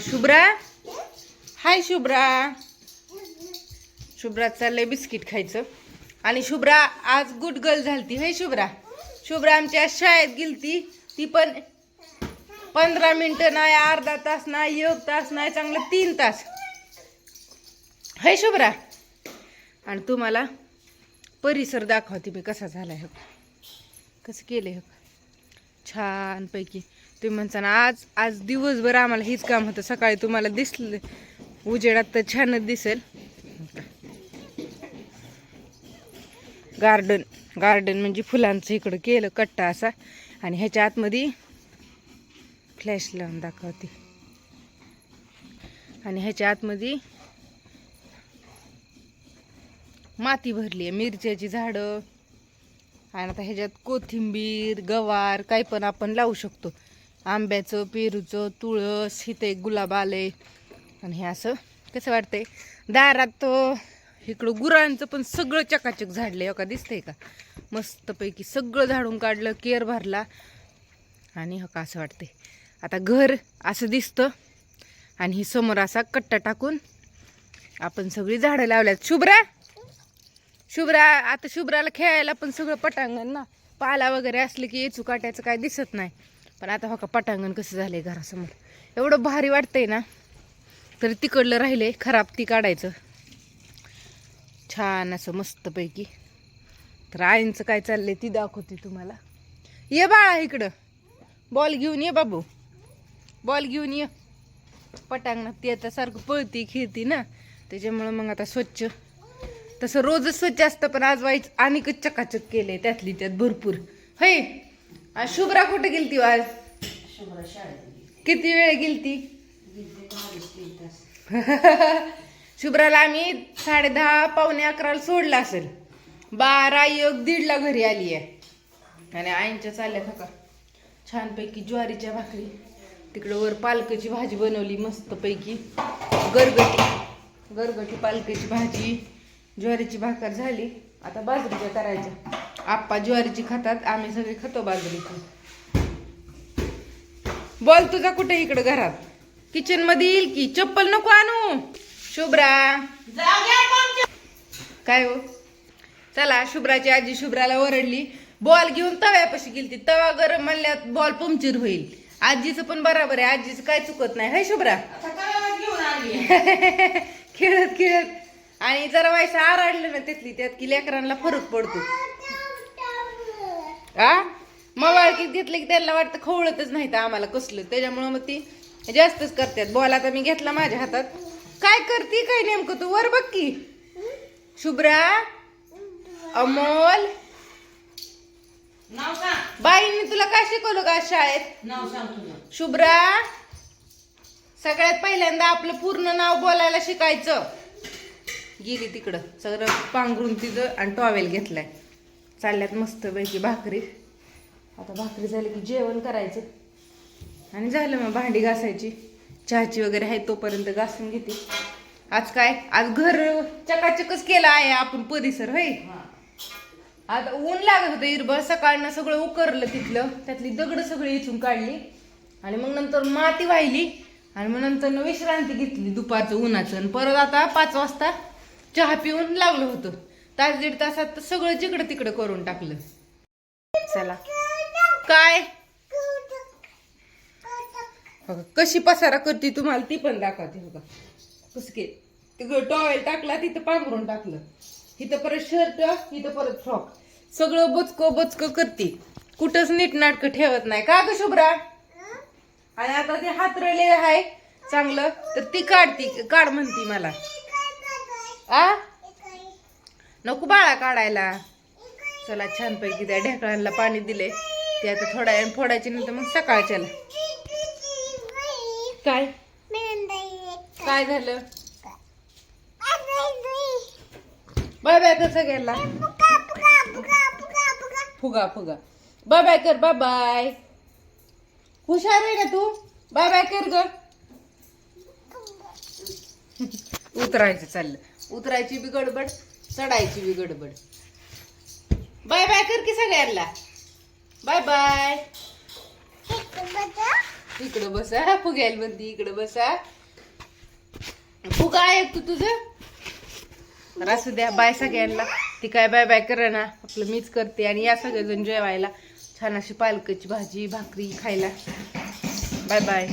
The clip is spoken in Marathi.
शुभ्रा? हाय शुभ्रा. शुभ्रा चाललंय बिस्किट खायचं. आणि शुभ्रा आज गुड गर्ल झालती होय शुभ्रा? शुभ्रा आमच्या शाळेत गेलती. ती पण पंधरा मिनटं नाही अर्धा तास नाही एक तास नाही चांगलं तीन तास. है शुभ्रा? आणि तुम्हाला परिसर दाखवते मी कसा झालाय हो कसं केलंय हो छानपैकी. तुम्ही म्हणता ना आज आज दिवसभर आम्हाला हेच काम होतं. सकाळी तुम्हाला दिसलं. उजेडात तर छानच दिसेल. गार्डन गार्डन म्हणजे फुलांचं इकडं केलं कट्टा असा. आणि ह्याच्या आतमध्ये फ्लॅश लावून दाखवते. आणि ह्याच्या आतमध्ये माती भरली आहे. मिरच्याची झाडं. आणि आता ह्याच्यात कोथिंबीर गवार काही पण आपण लावू शकतो. आंब्याचं पेरूचं तुळस इथं गुलाब आले. आणि हे असं कसं वाटतंय? दारात इकडं गुरांचं पण सगळं चकाचक झाडलंय. हो का? दिसतंय का? मस्तपैकी सगळं झाडून काढलं केअर भरला. आणि हो का असं वाटतंय? आता घर असं दिसतं. आणि ही समोर असा कट्टा टाकून आपण सगळी झाडं लावल्यात. शुभ्रा! शुभ्रा! आता शुभ्राला खेळायला पण सगळं पटांगण ना. पाला वगैरे असले की येचू काट्याचं काय दिसत नाही. पण आता हो का पटांगण कसं झालंय घरासमोर. एवढं भारी वाटतंय ना. तर तिकडलं राहिलंय खराब ती काढायचं. छान असं मस्तपैकी. तर आईंचं काय चाललंय ती दाखवते तुम्हाला. ये बाळा इकडं. बॉल घेऊन ये बाबू. बॉल घेऊन ये. पटांगणात ती आता सारखं पळती खेळती ना. त्याच्यामुळं मग आता स्वच्छ. तसं रोजच स्वच्छ असतं पण आज वाईच आणि चकाचक केले त्यातली त्यात भरपूर. होय? शुभ्रा कुठे गेलती हो आज? किती वेळ गेलती? शुभ्राला आम्ही साडे दहा पावणे अकराला सोडला असेल. बारा एक दीडला घरी आली आहे आणि आईंच्या चालल्या का? छानपैकी ज्वारीच्या भाकरी. तिकडं वर पालकाची भाजी बनवली मस्तपैकी. गरगटी. गरगटी पालकाची भाजी. ज्वारीची भाकर झाली. आता बाजरीच्या करायच्या आप्पा ज्वारीची खातात आम्ही सगळे खातो बाजरीची. बोल तुझा कुठे इकडं घरात? किचनमध्ये येईल की? चप्पल नको आणू. शुभ्रा. काय हो? चला शुभ्राची आजी शुभ्राला ओरडली. बॉल घेऊन तव्यापाशी गेली तवा गरम म्हणल्यात बॉल पंक्चर होईल. आजीचं पण बरोबर आहे. आजीचं काय चुकत नाही. हाय शुभ्रा. खेळत खेळत. आणि जरा व्हायचं आराडलं ना तिथली त्यात की लेकरांना फरक पडतो. आ मग की घेतलं की त्यांना वाटतं खवळतच नाही तर आम्हाला कसलं. त्याच्यामुळं मग ती जास्तच करतात. बॉल आता मी घेतला माझ्या हातात. काय करती काय नेमकं तू? वर बघ की. शुभ्रा अमोल. बाईंनी तुला काय शिकवलं का शाळेत? शुभ्रा. सगळ्यात पहिल्यांदा आपलं पूर्ण नाव बोलायला शिकायचं. गेली तिकडं. सगळं पांघरून तिथं आणि टॉवेल घेतलाय. चालल्यात मस्त पैकी भाकरी. आता भाकरी झाली की जेवण करायचं. आणि झालं मग भांडी घासायची. चहाची वगैरे आहे तोपर्यंत घासून घेते. आज काय? आज घर चकाचकच केलं आहे आपण परिसर होय? आता ऊन लागत होतं इरबळ सकाळनं सगळं उकरलं तिथलं. त्यातली दगड सगळी इथून काढली. आणि मग नंतर माती वाहिली. आणि मग नंतर विश्रांती घेतली दुपारचं उन्हाचं. आणि परत आता पाच वाजता चहा पिऊन लागलं होतं. तास दीड तासात तर सगळं जिकडं तिकडं करून टाकलं. चला. काय? कशी पसारा करते तुम्हाला ती पण दाखवते बघा. कसं के तिकडं टॉवेल टाकला तिथं पांघरून टाकलं. इथं परत शर्ट इथं परत फ्रॉक सगळं बचकं बचकं करते. कुठंच नीट नाटकं ठेवत नाही. का ग शुभ्रा? आणि आता ते हातरले आहे. चांगलं. तर ती काढती काढ म्हणती मला. आ? नको बाळा काढायला. चला छानपैकी त्या ढेकळांना पाणी दिले. ते आता थोड्या वेळ फोडायचे नंतर मग सकाळच्याला. काय? काय झालं? बाय बाय कर सगळ्यांना. फुगा फुगा. बाय बाय कर बाय बाय हुशार आहे ना तू? बाय बाय कर ग. उतरायचं चाललं. उतरायची बी गडबड. चढायची बी गडबड. बाय बाय कर की सगळ्यांना. Bye bye. इकडं बसा फुग्याल म्हणती इकडं बसा फुगा आहे तू तुझं? तर असू द्या बाय सगळ्यांना. ती काय बाय बाय कर ना आपलं मीच करते आणि या सगळेजण जेवायला. छान अशी पालकाची भाजी भाकरी खायला. Bye bye.